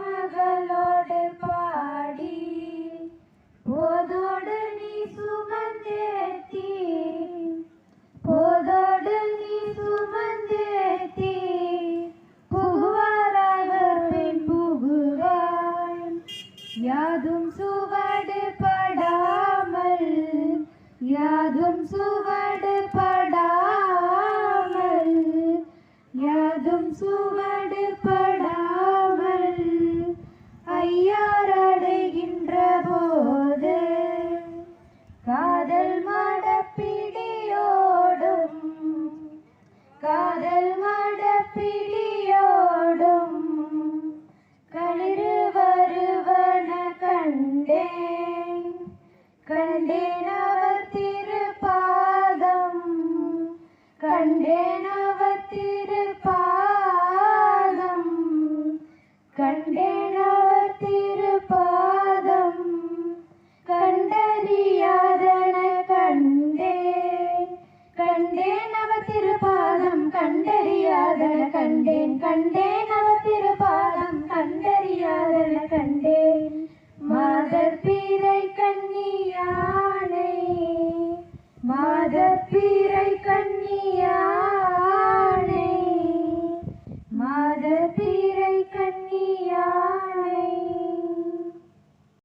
മകളോട് പാടി. പോതോട് നീ സുമന്തെത്തി പോതോട് നീ സുമന്തെത്തി പുകുവാറാവർ പെൺ പുകുവാൻ. യാതും സുവട് പടാമൽ. യാതും யாதும் சுவடு படாமல் ஐயார் அடைகின்ற போது காதல் மடப்பிடியோடும் காதல் மடப்பிடியோடும் களிறு வருவன கண்டேன். கண்டேன் அவர் திருப்பாதம் கண்டேன் அவர் திரு கண்டேன் அவர் திருப்பாதம் கண்டறியாதன கண்டேன். கண்டேன் அவர் திருப்பாதம் கண்டறியாதன கண்டேன். கண்டேன் அவர் திருப்பாதம் கண்டறியாதன கண்டேன். மாதர் பீரை கன்னியானை மாதர் பீரை